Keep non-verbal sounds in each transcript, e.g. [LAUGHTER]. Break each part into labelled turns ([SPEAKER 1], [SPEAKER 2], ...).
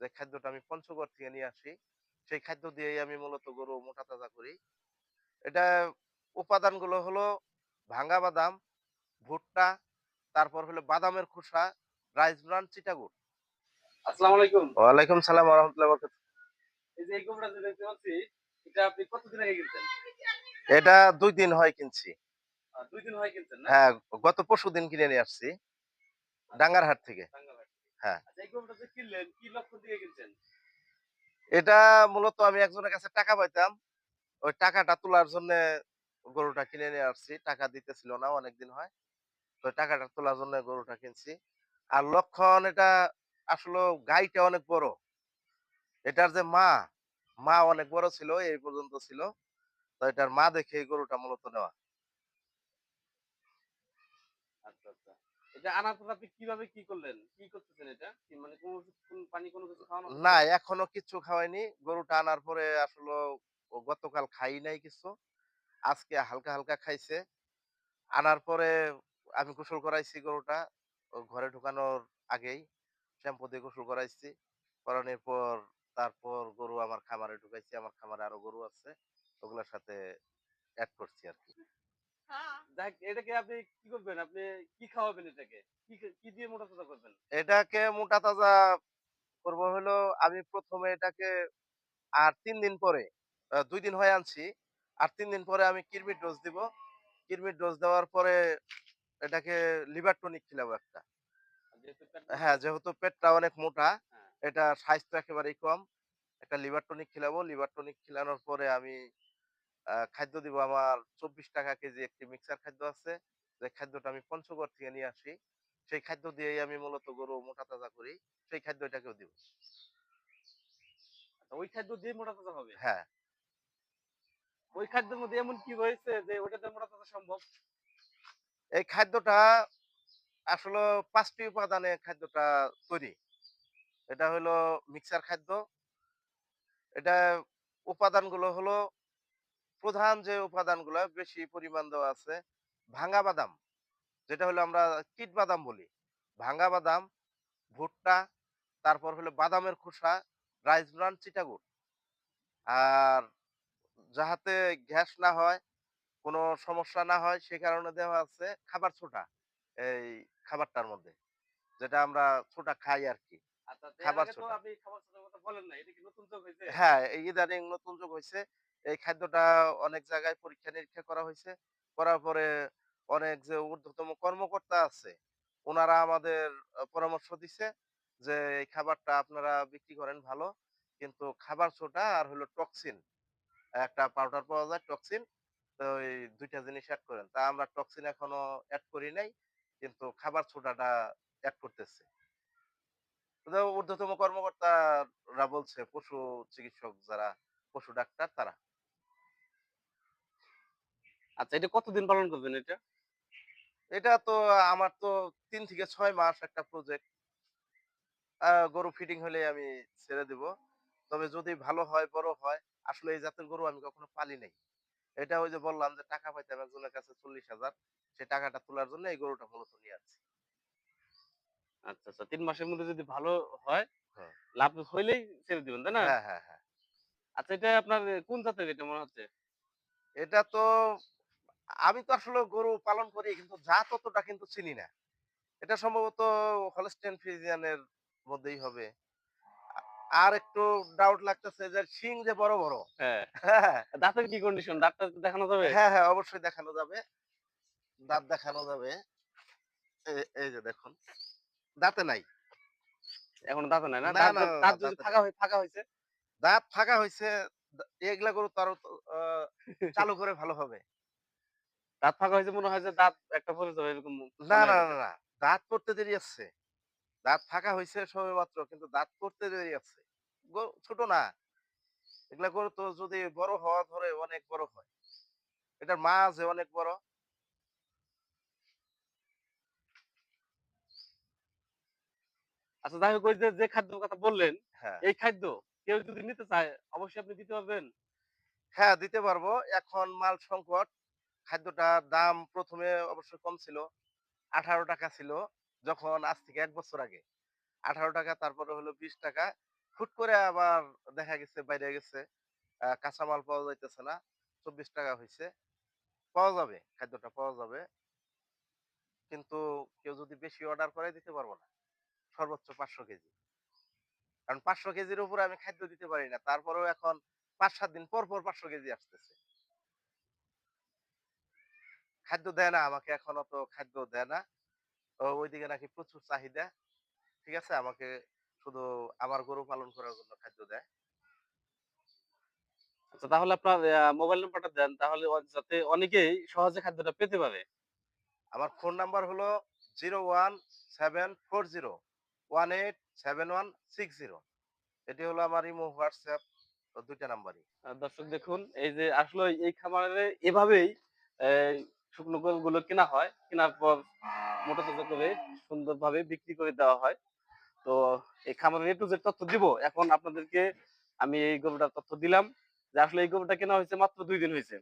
[SPEAKER 1] যে খাদ্যটা আমি পঞ্চগড় থেকে নিয়ে আসি সেই খাদ্য দিয়েই আমি মূলত গরু মোটা তাজা করি। এটা উপাদানগুলো হলো ভাঙ্গা বাদাম ভুট্টা তারপর হলো বাদামের খোসা রাইস ব্রান চিটাগুড়।
[SPEAKER 2] আসসালামু আলাইকুম।
[SPEAKER 1] ওয়ালাইকুম সালাম রহমতুল্লাহ
[SPEAKER 2] এই যে এই গরুটা যে দেখতে পাচ্ছি এটা আপনি কতদিন আগে কিনছেন?
[SPEAKER 1] এটা দুই দিন হয় কিনছি।
[SPEAKER 2] দুই দিন হয় কিনছেন
[SPEAKER 1] হ্যাঁ গত পরশু দিন কিনে নিয়ে আসছি ডাঙ্গারহাট থেকে। হ্যাঁ।
[SPEAKER 2] আচ্ছা, এই গরুটা যে কিনলেন কি লক্ষ্য দিয়ে কিনছেন?
[SPEAKER 1] এটা মূলত আমি একজনের কাছে টাকা পাইতাম। ওই টাকাটা তোলার জন্য গরুটা কিনে নিয়ে আসছি। টাকা দিতেছিল না অনেকদিন হয়। তো টাকাটা তোলার জন্য গরুটা কিনছি। আর লক্ষণ এটা আসলে গাইটা অনেক বড়। এটার যে মা মা অনেক বড় ছিল এই পর্যন্ত ছিল। তো এটার মা দেখে এই গরুটা মূলত নেওয়া
[SPEAKER 2] আচ্ছা আচ্ছা কীভাবে কি করলেন? কি করতেছেন এটা? মানে পানি, কোনো কিছু
[SPEAKER 1] না, এখনও কিচ্ছু খাওয়াইনি। গরুটা আনার পরে আসলে গতকাল খাই নাই কিছু। আজকে হালকা হালকা খাইছে। আনার পরে আমি গোসল করাইছি গরুটা। ঘরে ঢুকানোর আগেই শ্যাম্পু দিয়ে গোসল করাইছি। করানোর পর, তারপর গরু আমার খামারে ঢুকাইছি। আমার খামারে আরও গরু আছে। ওগুলোর সাথে অ্যাড করছি আর কি।
[SPEAKER 2] যাক এটাকে আপনি কি করবেন? আপনি কি খাওয়াবেন এটাকে? কি কি দিয়ে মোটা তাজা করবেন?
[SPEAKER 1] এটাকে মোটা তাজা করব হলো আমি প্রথমে এটাকে আর তিন দিন পরে দুই দিন হয়ে আনছি। আর তিন দিন পরে আমি কিরমির ডোজ দিব। কিরমির ডোজ দেওয়ার পরে এটাকে লিভার টনিক খিলাবো একটা। হ্যাঁ যেহেতু পেটটা অনেক মোটা
[SPEAKER 2] হ্যাঁ।
[SPEAKER 1] এটা স্বাস্থ্য একেবারেই কম। একটা লিভার টনিক খিলাবো। লিভার টনিক খিলানোর পরে আমি খাদ্য দিব। আমার চব্বিশ টাকা কেজি একটি মিক্সার খাদ্য আছে। যে খাদ্যটা আমি পঞ্চগড় থেকে নিয়ে আসি সেই খাদ্য দিয়েই আমি মূলত গরু মোটা তাজা করি। সেই খাদ্যটাকেও দিব।
[SPEAKER 2] আচ্ছা, ওই খাদ্য দিয়ে মোটা তাজা হবে?
[SPEAKER 1] হ্যাঁ।
[SPEAKER 2] ওই খাদ্যের মধ্যে এমন কি হয়েছে যে ওটাতে মোটা তাজা সম্ভব?
[SPEAKER 1] এই খাদ্যটা আসলে পাঁচটি উপাদানে খাদ্যটা তৈরি। এটা হলো মিক্সার খাদ্য। এটা উপাদানগুলো হলো প্রধান যে উপাদানগুলো বেশি পরিমাণ দেওয়া আছে ভাঙ্গা বাদাম যেটা হলো আমরা কিট বাদাম বলি। ভাঙ্গা বাদাম ভুট্টা তারপর হলো বাদামের খোসা রাইস ব্রান চিটাগুড় আর যাহাতে গ্যাস না হয় কোনো সমস্যা না হয় সে কারণে দেওয়া আছে খাবার ছোটা এই খাবারটার মধ্যে যেটা আমরা ছোটা খাই আর কি
[SPEAKER 2] আচ্ছা
[SPEAKER 1] খাবার ছোটা।
[SPEAKER 2] খাবার এটা কি যোগ হয়েছে
[SPEAKER 1] হ্যাঁ ইদানিং নতুন যুগ হয়েছে এই খাদ্যটা অনেক জায়গায় পরীক্ষা নিরীক্ষা করা হয়েছে। করার পরে অনেক যে ঊর্ধ্বতম কর্মকর্তা আছে ওনারা আমাদের পরামর্শ দিছে যে, এই খাবারটা আপনারা বিক্রি করেন ভালো, কিন্তু খাবার ছোটা আর হলো টক্সিন। একটা পাউডার পাওয়া যায় টক্সিন, তো এই দুইটা জিনিস অ্যাড করেন। তা আমরা টক্সিন এখনও অ্যাড করি নাই, কিন্তু খাবার ছোটাটা অ্যাড করতেছে। ঊর্ধ্বতম কর্মকর্তারা বলছে, পশু চিকিৎসক যারা, পশু ডাক্তার তারা।
[SPEAKER 2] আচ্ছা এটা কতদিন পালন করবেন এটা?
[SPEAKER 1] এটা তো আমার তো তিন থেকে ছয় মাস একটা প্রজেক্ট গরু ফিটিং হলে আমি ছেড়ে দেব। তবে যদি ভালো হয় বড় হয় আসলে এই জাতের গরু আমি কখনো পালি নাই। এটা ওই যে বললাম যে টাকা পাইতাম একজনের কাছে চল্লিশ হাজার। সেই টাকাটা তোলার জন্য এই গরুটা মূলত নিয়ে আসছি।
[SPEAKER 2] আচ্ছা আচ্ছা তিন মাসের মধ্যে যদি ভালো হয়
[SPEAKER 1] হ্যাঁ।
[SPEAKER 2] লাভ হইলেই ছেড়ে দিবেন তাই না?
[SPEAKER 1] হ্যাঁ হ্যাঁ হ্যাঁ।
[SPEAKER 2] আচ্ছা এটা আপনার কোন জাতের এটা মনে হচ্ছে?
[SPEAKER 1] এটা তো আমি তো আসলে গরু পালন করি কিন্তু জাত অতটা কিন্তু চিনি না। এটা সম্ভবত হলস্টেন ফ্রিজিয়ানের মধ্যেই হবে। আর একটু ডাউট লাগতেছে যে শিং যে বড় বড়।
[SPEAKER 2] হ্যাঁ।
[SPEAKER 1] হ্যাঁ।
[SPEAKER 2] দাঁতের কি কন্ডিশন দাঁতটা দেখানো যাবে?
[SPEAKER 1] হ্যাঁ হ্যাঁ অবশ্যই দেখানো যাবে। দাঁত দেখানো যাবে। এই যে দেখুন। দাঁতে নাই।
[SPEAKER 2] এখন দাঁত নাই না? দাঁত যদি- ফাঁকা হয়ে ফাঁকা হয়েছে?
[SPEAKER 1] দাঁত ফাঁকা হয়েছে এগুলা গরু তারও [LAUGHS] চালু করে ভালো হবে।
[SPEAKER 2] দাঁত ফাঁকা হয়েছে মনে হয় যে দাঁত একটা পরে যাবে এরকম
[SPEAKER 1] না না না না দাঁত পড়তে দেরি আছে। দাঁত ফাঁকা হয়েছে সবে মাত্র কিন্তু দাঁত পড়তে দেরি আছে। ছোট না। এগুলা গরু তো যদি বড় হওয়া ধরে অনেক বড় হয়। এটার মা আছে অনেক বড়।
[SPEAKER 2] আচ্ছা যাই হোক যে যে খাদ্যের কথা বললেন
[SPEAKER 1] হ্যাঁ।
[SPEAKER 2] এই খাদ্য কেউ যদি নিতে চায় অবশ্যই আপনি দিতে পারবেন।
[SPEAKER 1] হ্যাঁ দিতে পারব। এখন মাল সংকট। খাদ্যটার দাম প্রথমে অবশ্য কম ছিল। আঠারো টাকা ছিল যখন আজ থেকে এক বছর আগে। আঠারো টাকা, তারপরে হলো বিশ টাকা। হুট করে আবার দেখা গেছে বাইরে গেছে। কাঁচামাল পাওয়া যাইতেছে না। চব্বিশ টাকা হয়েছে পাওয়া যাবে, খাদ্যটা পাওয়া যাবে। কিন্তু কেউ যদি বেশি অর্ডার করে দিতে পারব না। সর্বোচ্চ পাঁচশো কেজি। কারণ পাঁচশো কেজির উপরে আমি খাদ্য দিতে পারি না। তারপরেও এখন পাঁচ সাত দিন পর পর পাঁচশো কেজি আসতেছে। খাদ্য দেয় না আমাকে এখন অত খাদ্য দেয় না। ওইদিকে নাকি প্রচুর চাহিদা ঠিক আছে? আমাকে শুধু আমার গরু পালন করার জন্য খাদ্য দেয়।
[SPEAKER 2] আচ্ছা তাহলে আপনার মোবাইল নাম্বারটা দেন তাহলে যাতে অনেকেই সহজে খাদ্যটা পেতে পারে।
[SPEAKER 1] আমার ফোন নাম্বার হলো zero one seven four zero one eight seven one six zero এটি হলো আমার ইমো হোয়াটসঅ্যাপ দুইটা নাম্বারই।
[SPEAKER 2] দর্শক দেখুন এই যে আসলে এই খামারে এভাবেই শুকনো গরুগুলো কেনা হয় কেনার পর মোটা তাজা করে সুন্দরভাবে বিক্রি করে দেওয়া হয়। তো এই খামারের একটু যে তথ্য দিব। এখন আপনাদেরকে আমি এই গরুটার তথ্য দিলাম যে আসলে এই গরুটা কেনা হয়েছে মাত্র দুই দিন হয়েছে।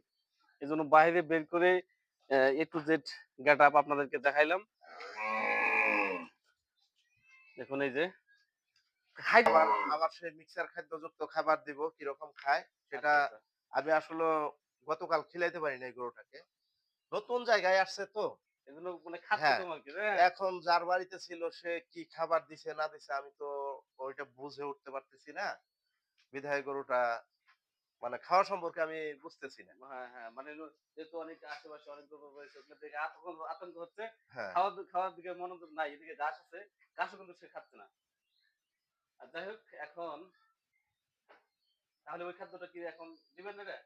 [SPEAKER 2] এই জন্য বাইরে বের করে A to Z get up আপনাদেরকে দেখাইলাম। দেখুন এই যে খাই
[SPEAKER 1] আবার সেই মিক্সার খাদ্যযুক্ত খাবার দিব কীরকম খায় সেটা
[SPEAKER 2] আচ্ছা,
[SPEAKER 1] আমি আসলে গতকাল খিলাইতে পারি না এই গরুটাকে। নতুন জায়গায় আসছে তো
[SPEAKER 2] এগুলো মানে খাচ্ছে
[SPEAKER 1] হ্যাঁ।
[SPEAKER 2] তোমার কি হ্যাঁ?
[SPEAKER 1] এখন যার বাড়িতে ছিল সে কি খাবার দিছে না দিছে আমি তো ওইটা বুঝে উঠতে পারতেছি না বিধায় গরুটা মানে খাওয়া সম্পর্কে আমি বুঝতেছি না
[SPEAKER 2] হ্যাঁ হ্যাঁ মানে যেহেতু অনেক আশেপাশে অনেক থেকে আতঙ্ক হচ্ছে
[SPEAKER 1] হ্যাঁ
[SPEAKER 2] খাওয়ার খাওয়ার দিকে মনোযোগ নাই এদিকে ঘাস আছে ঘাসও কিন্তু সে খাচ্ছে না আর যাই হোক এখন তাহলে ওই খাদ্যটা কি এখন দিবেন না রে?